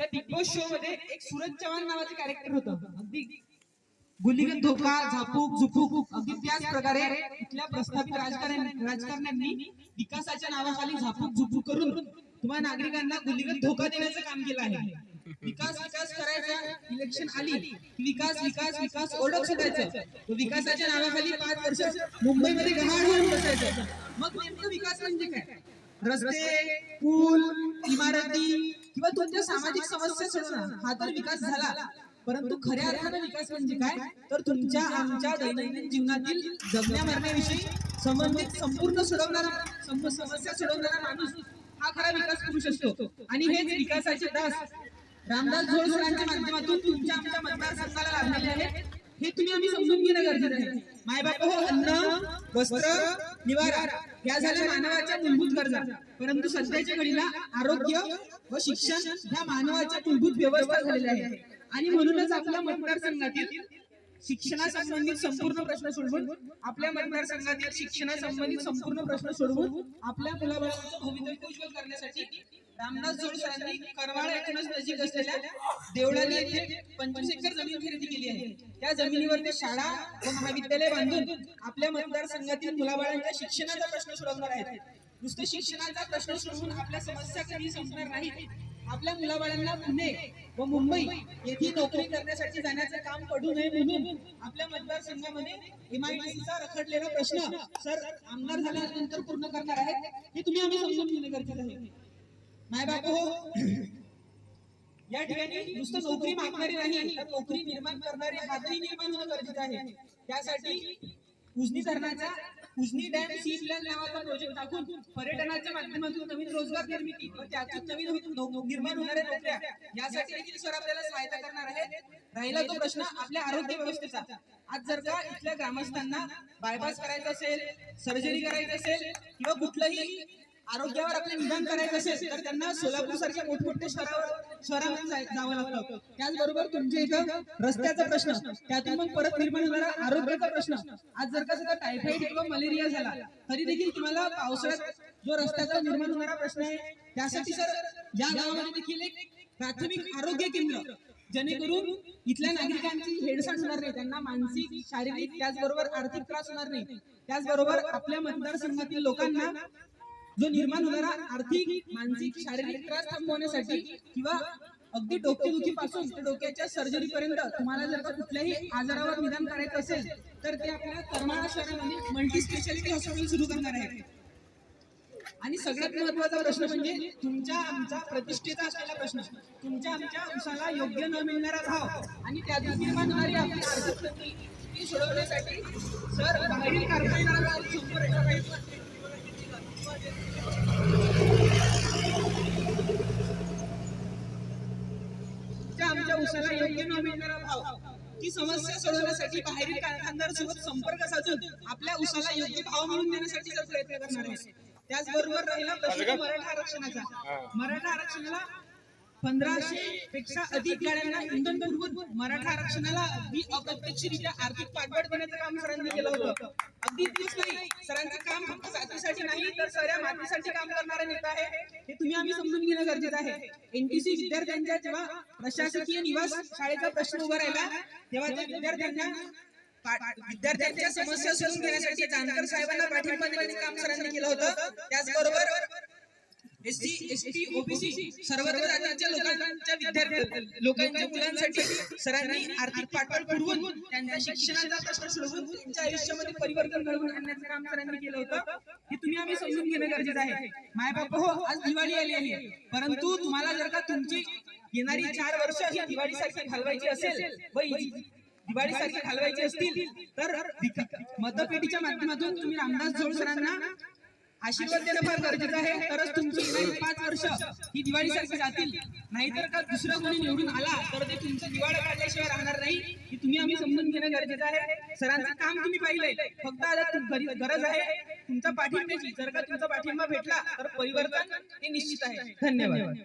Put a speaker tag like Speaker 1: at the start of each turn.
Speaker 1: त्या big boss show मध्ये एक सूरज चव्हाण नावाचं कॅरेक्टर होतं. अगदी गुलिगत धोका झापूक झुपूक अगदी त्याच प्रकारे इथल्या प्रस्थापित राजकारण राजकारण्यांनी विकासाच्या नावाखाली झापूक झुपूक करून तुम्हा नागरिकांना गुलिगत धोका देण्याचं काम केलं आहे. विकास विकास करायचा इलेक्शन आली विकास विकास विकास ओळख शोधायचं विकासाच्या नावाखाली पाच वर्ष मुंबईमध्ये गहाळ होऊन बसायचं. मग नेमकं विकास म्हणजे काय? रस्ते पूल इमारती किंवा तुमच्या सामाजिक समस्या सोडवणं हा तर विकास झाला. परंतु खऱ्या अर्थानं विकास म्हणजे काय? तर तुमच्या आमच्या दैनंदिन जीवनातील जगण्या मरण्याविषयी संबंधित संपूर्ण सोडवणारा सम- समस्या सोडवणारा माणूस हा खरा विकास पुरुष असतो आणि हेच विकासाचे दास रामदास सरांच्या माध्यमातून तुमच्या आमच्या मतदारसंघाला लाभलेले आहेत. हे तुम्ही आम्ही समजून घेणं गरजेचं आहे मायबाप हो अन्न वस्त्र निवारा या झाल्या मानवाच्या मूलभूत गरजा. परंतु सध्याच्या घडीला आरोग्य व शिक्षण ह्या मानवाच्या मूलभूत व्यवस्था झालेल्या आहेत. आणि म्हणूनच आपल्या मतदारसंघातील शिक्षणासंबंधित संपूर्ण प्रश्न सोडवून आपल्या मतदारसंघातील शिक्षणासंबंधित संपूर्ण प्रश्न सोडवून आपल्या मुलाबाळांचं भवितव्य उज्ज्वल करण्यासाठी रामनाथ जोड करवाळ एकूणच नजीक असलेल्या देवळाली येथे पंचवीस एकर जमीन खरेदी केली आहे. त्या जमिनीवर ते शाळा व महाविद्यालय बांधून आपल्या मतदारसंघातील मुलाबाळांच्या शिक्षणाचा प्रश्न सोडवणार आहेत. नुसतं शिक्षणाचा प्रश्न सोडवून आपल्या समस्या कधी संपणार नाही आपल्या मुलाबाळांना पुणे व मुंबई येथे नोकरी करण्यासाठी जाण्याचं काम पडू नये म्हणून आपल्या मतदारसंघामध्ये एमआयडीसीचा रखडलेला प्रश्न सर आमदार झाल्यानंतर पूर्ण करणार आहेत? हे तुम्ही आम्ही समजून घेणे गरजेचं आहे. माय बापू हो या ठिकाणी नुसतं नोकरी मागणारी नाही तर नोकरी निर्माण करणारे हातही निर्माण होणं गरजेचं आहे. त्यासाठी उजनी धरणाचा उजनी डॅम सी प्लॅन नावाचा प्रोजेक्ट टाकून पर्यटनाच्या माध्यमातून नवीन रोजगार निर्मिती व त्यातून नवीन निर्माण होणाऱ्या नोकऱ्या यासाठी देखील सर आपल्याला सहायता करणार आहेत. राहिला तो प्रश्न आपल्या आरोग्य व्यवस्थेचा. आज जर का इथल्या ग्रामस्थांना बायपास करायचं असेल सर्जरी करायची असेल किंवा कुठलंही आरोग्यावर आपले निदान करायचं असेल तर त्यांना सोलापूर सारख्या मोठमोठ्या शहरावर शहरामध्ये जावं लागतं. त्याचबरोबर तुमच्या इथं रस्त्याचा प्रश्न त्यातून मग परत निर्माण होणारा आरोग्याचा प्रश्न. आज जर का सुद्धा टायफॉइड किंवा मलेरिया झाला तरी देखील तुम्हाला पावसाळ्यात जो रस्त्याचा निर्माण होणारा प्रश्न आहे त्यासाठी सर या गावामध्ये देखील एक प्राथमिक आरोग्य केंद्र जेणेकरून इथल्या नागरिकांची हेडसाण होणार नाही त्यांना मानसिक शारीरिक त्याचबरोबर आर्थिक त्रास होणार नाही. त्याचबरोबर आपल्या मतदारसंघातील लोकांना जो निर्माण होणारा आर्थिक मानसिक शारीरिक त्रास थांबवण्यासाठी किंवा अगदी डोकेदुखी पासून ते डोक्याच्या सर्जरी पर्यंत तुम्हाला जर का कुठल्याही आजारावर निदान करायचं असेल तर ते आपल्या करमाळा शहरामध्ये मल्टी स्पेशालिटी हॉस्पिटल सुरू करणार आहे. आणि सगळ्यात महत्त्वाचा प्रश्न म्हणजे तुमच्या आमचा प्रतिष्ठेचा असलेला प्रश्न. तुमच्या आमच्या उसाला योग्य न मिळणारा भाव आणि त्यातून निर्माण होणारी आपली आर्थिक ती सोडवण्यासाठी सर बाहेरील कारखान्याला संपर्क आमच्या उसाला योग्य न मिळणारा भाव. ती समस्या सोडवण्यासाठी बाहेरील कारखानदार सोबत संपर्क साधून आपल्या उसाला योग्य भाव मिळवून देण्यासाठी जर प्रयत्न करणार आहे त्याचबरोबर राहिला प्रश्न मराठा आरक्षणाचा. मराठा आरक्षणाला पंधराशे पेक्षा अधिक गाड्यांना इंधन पुरवून मराठा आरक्षणाला अगदी अप्रत्यक्षरित्या आर्थिक पाठबळ देण्याचं काम सरांनी केलं होतं. अगदी दिवस नाही सरांचं काम फक्त सातवीसाठी नाही तर सऱ्या मातीसाठी काम करणारा नेता आहे हे तुम्ही आम्ही समजून घेणं गरजेचं आहे. एनटीसी विद्यार्थ्यांच्या जेव्हा प्रशासकीय निवास शाळेचा प्रश्न उभा राहिला तेव्हा त्या विद्यार्थ्यांना विद्यार्थ्यांच्या समस्या सोडून घेण्यासाठी जानकर साहेबांना पाठिंबा देण्याचं काम सरांनी केलं होतं. त्याचबरोबर एसटी एसटी ओबीसी सर्व जातीच्या लोकांच्या विद्यार्थी लोकांच्या मुलांसाठी सरांनी आर्थिक पाठबळ पुरवून त्यांच्या शिक्षणाचा प्रश्न सोडवून त्यांच्या आयुष्यामध्ये परिवर्तन घडवून आणण्याचं काम सरांनी केलं होतं. हे तुम्ही आम्ही समजून घेणं गरजेचं आहे. माय बाप हो आज दिवाळी आली आहे. परंतु तुम्हाला जर का तुमची येणारी चार वर्ष ही दिवाळी सारखी घालवायची असेल व ही दिवाळी सारखी घालवायची असतील तर मतपेटीच्या माध्यमातून तुम्ही रामदास जोड सरांना आशीर्वाद देणं फार गरजेचं आहे. तरच तुमची येणारी पाच वर्ष ही दिवाळी सारखी जातील. नाहीतर का दुसरा कोणी निवडून आला तर ते तुमचं दिवाळी काढल्याशिवाय राहणार नाही. की तुम्ही आम्ही समजून घेणं गरजेचं आहे. सरांचं काम तुम्ही पाहिलंय. फक्त आता गरज आहे. तुमचा पाठिंब्याची जर का तुमचा पाठिंबा भेटला तर परिवर्तन हे निश्चित आहे. धन्यवाद.